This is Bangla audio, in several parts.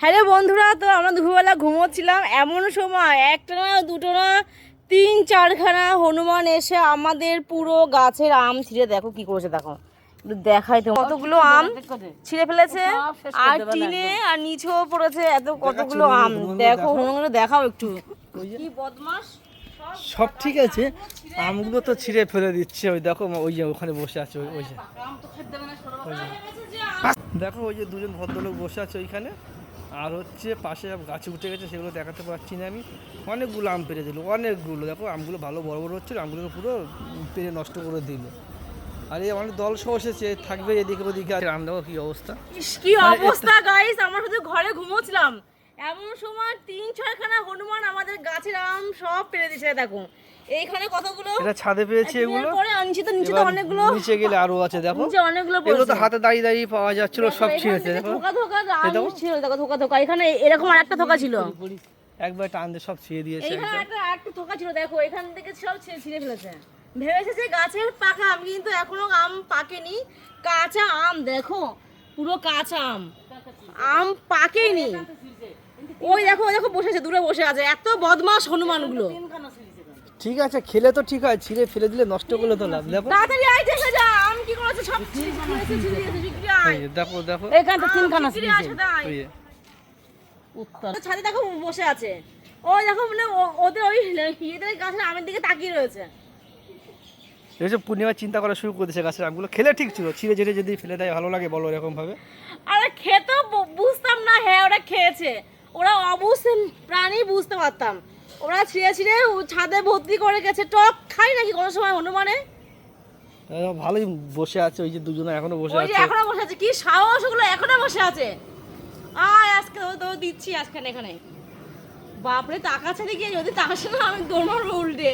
হ্যালো বন্ধুরা তো আমরা দুপুরবেলা ঘুমোচ্ছিলাম এমন সময় একটা না দুটো না তিন চারখানা হনুমান এসে আমাদের পুরো গাছের আম ছিঁড়ে দেখো কি করেছে দেখো। দেখাই তো। কতগুলো আম ছিঁড়ে ফেলেছে? আর টিনে আর নিচেও পড়েছে এত কতগুলো আম। দেখো হনুমানগুলো দেখাও একটু। কি বদমাস সব ঠিক আছে। আমগুলো তো ছিঁড়ে ফেলে দিচ্ছে। ওই দেখো ওই যে ওখানে বসে আছে ওই যে। দেখো ওই যে দুজন ভদ্রলোক বসে আছে ওইখানে। আর হচ্ছে পাশে গাছে উঠে গেছে সেগুলো দেখাতে পারছি না আমি। অনেকগুলো আম পেরে দিল অনেকগুলো। দেখো আমগুলো ভালো বড় বড় হচ্ছিল আমগুলো পুরো পেরে নষ্ট করে দিল। আর এই অনেক দল সহ এসেছে থাকবে এদিকে ওদিকে। আর আম দেখো কি অবস্থা। কি অবস্থা গাইস আমরা শুধু ঘরে ঘুমোচ্ছিলাম। এমন সময় তিন ছয়খানা হনুমান আমাদের গাছের আম সব পেরে দিয়েছে দেখো। এইখানে কতগুলো? এটা ছাদে পেয়েছি এগুলো। পরে আনছি তো নিচে তো অনেকগুলো। নিচে গেলে আরও আছে দেখো। নিচে অনেকগুলো এগুলো তো হাতে দাঁড়িয়ে দাঁড়িয়ে পাওয়া যাচ্ছিল সব এখান ছিঁড়েছে দেখো থোকা থোকা আম ছিল দেখো। থোকা থোকা এখানে এরকম আরেকটা থোকা ছিল। একবার টান দিয়ে সব ছিঁড়ে দিয়েছে একদম। একটা আরেকটা থোকা ছিল দেখো এখান থেকে সব ছিঁড়ে ছিঁড়ে ফেলেছে। ভেবেছে যে গাছের পাকা আম কিন্তু এখনও আম পাকেনি। কাঁচা আম দেখো পুরো কাঁচা আম। আম পাকেনি। ওই দেখো ওই দেখো বসে আছে দূরে বসে আছে। এত বদমাস হনুমানগুলো। ঠিক আছে খেলে তো ঠিক হয় ছিঁড়ে ফেলে দিলে নষ্ট করলে তো লাভ। দেখো। তাড়াতাড়ি আয় দেখে যা আম কি করেছে সব ছিঁড়ে ছিঁড়ে ছিঁড়ে বিক্রি আয়। এই দেখো দেখো। এখানটা তিনখানা বিক্রি আসে তাই। ওই উত্তর। ছাদে দেখো বসে আছে। ওই দেখো মানে ও- ওদের ওই ইয়েদের গাছের আমের দিকে তাকিয়ে রয়েছে। এইসব পূর্ণিমা চিন্তা করা শুরু করে দিয়েছে গাছের আমগুলো। খেলে ঠিক ছিল ছিঁড়ে ছিঁড়ে যদি ফেলে দেয় ভালো লাগে বলো এরকম ভাবে। আরে খেতেও বুঝতাম না হ্যাঁ ওরা খেয়েছে। ওরা অবশ্যই প্রাণী বুঝতে পারতাম। ওরা ছিঁড়ে ছিঁড়ে ও ছাদে ভর্তি করে গেছে। টক খাই নাকি কোনো সময় হনুমানে? ভালোই বসে আছে ওই যে দুজনে এখনও বসে আছে। এখনও বসে আছে। কি সাহস ওগুলো এখনও বসে আছে? আয় আজকে তো তো দিচ্ছি আজকে এখানে। বাপরে তাকাচ্ছে দেখি যদি তাকাচ্ছে না আমি দৌড় মারবো উল্টে।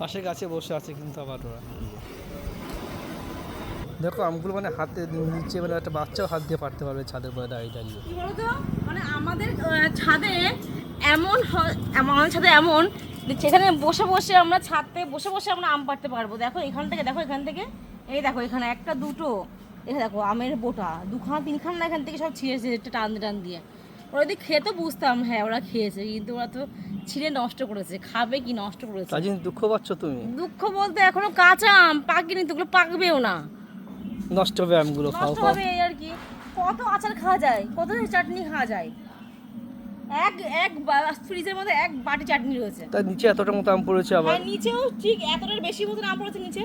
পাশে গাছে বসে আছে কিন্তু আবার ওরা। দেখো আমগুলো মানে হাতে নিচে মানে একটা বাচ্চাও হাত দিয়ে পারতে পারবে ছাদের উপরে দাঁড়িয়ে দাঁড়িয়ে। কি বলতো? মানে আমাদের ছাদে এমন হয়- এমন- আমাদের ছাদে এমন সেখানে বসে বসে আমরা ছাদে বসে বসে আমরা আম পাড়তে পারব। দেখো এখান থেকে দেখো এখান থেকে। এই দেখো এখানে একটা দুটো এখানে দেখো আমের বোটা। দুখানা তিনখানা না এখান থেকে সব ছিঁড়েছে একটা টান টান দিয়ে। ওরা যদি খেতে বুঝতাম হ্যাঁ ওরা খেয়েছে কিন্তু ওরা তো ছিঁড়ে নষ্ট করেছে। খাবে কি নষ্ট করেছে? তার জন্য দুঃখ পাচ্ছ তুমি? দুঃখ বলতে এখনও কাঁচা আম পাকেনি তো ওগুলো পাকবেও না। নষ্ট হবে আমগুলো খাও খাও। হবে আর কি। কত আচার খাওয়া যায় কত চাটনি খাওয়া যায়। এক এক ফ্রিজের মধ্যে এক বাটি চাটনি রয়েছে। তার নিচে এতটা মতো আম পড়েছে আবার? আর নিচেও ঠিক এতটার বেশি মতো আম পড়েছে নিচে।